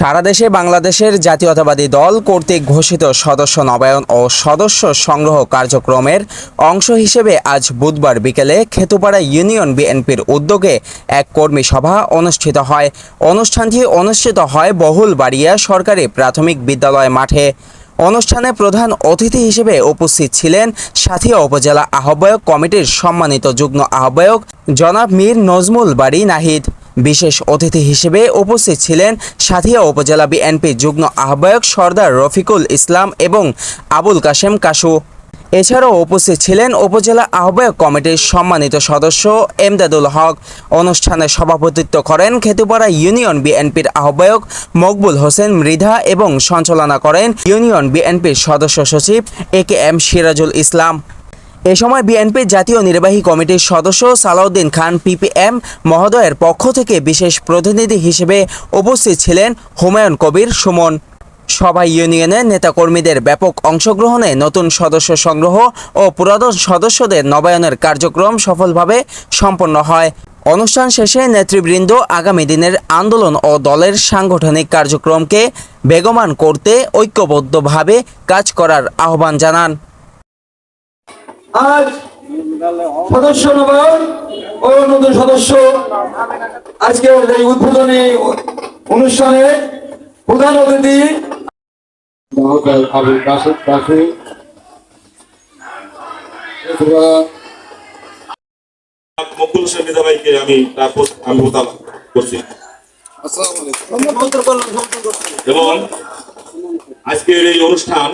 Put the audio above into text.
সারা দেশে বাংলাদেশের জাতীয়তাবাদী দল কর্তৃক ঘোষিত সদস্য নবায়ন ও সদস্য সংগ্রহ কার্যক্রমের অংশ হিসেবে আজ বুধবার বিকেলে খেতুপাড়া ইউনিয়ন বিএনপির উদ্যোগে এক কর্মী সভা অনুষ্ঠিত হয়। অনুষ্ঠানটি অনুষ্ঠিত হয় বহুল বাড়িয়া সরকারি প্রাথমিক বিদ্যালয় মাঠে। অনুষ্ঠানে প্রধান অতিথি হিসেবে উপস্থিত ছিলেন সাথিয়া উপজেলা আহ্বায়ক কমিটির সম্মানিত যুগ্ম আহ্বায়ক জনাব মীর নজমুল বাড়ি নাহিদ। বিশেষ অতিথি হিসেবে উপস্থিত ছিলেন সাথিয়া উপজেলা বিএনপি যুগ্ম আহ্বায়ক সর্দার রফিকুল ইসলাম এবং আবুল কাশেম কাশু এছাড়াও উপস্থিত ছিলেন উপজেলা আহ্বায়ক কমিটির সম্মানিত সদস্য এমদাদুল হক। অনুষ্ঠানে সভাপতিত্ব করেন খেতুপাড়া ইউনিয়ন বিএনপির আহ্বায়ক মকবুল হোসেন মৃধা এবং সঞ্চালনা করেন ইউনিয়ন বিএনপির সদস্য সচিব এ কে এম সিরাজুল ইসলাম। এ সময় বিএনপির জাতীয় নির্বাহী কমিটির সদস্য সালাউদ্দিন খান পিপিএম মহোদয়ের পক্ষ থেকে বিশেষ প্রতিনিধি হিসেবে উপস্থিত ছিলেন হুমায়ুন কবির, সুমন। সবাই ইউনিয়নের নেতাকর্মীদের ব্যাপক অংশগ্রহণে নতুন সদস্য সংগ্রহ ও পুরাতন সদস্যদের নবায়নের কার্যক্রম সফলভাবে সম্পন্ন হয়। অনুষ্ঠান শেষে নেতৃবৃন্দ আগামী দিনের আন্দোলন ও দলের সাংগঠনিক কার্যক্রমকে বেগমান করতে ঐক্যবদ্ধভাবে কাজ করার আহ্বান জানান। আজ সদস্য নবায়ন ও নতুন সদস্য আজকের এই উদ্বোধনী অনুষ্ঠানে প্রধান অতিথি মহোদয় আবুল কাসেম কাসু এছাড়া মকবুল ভাইকে আমি আমি প্রদান করছি। এবং আজকের এই অনুষ্ঠান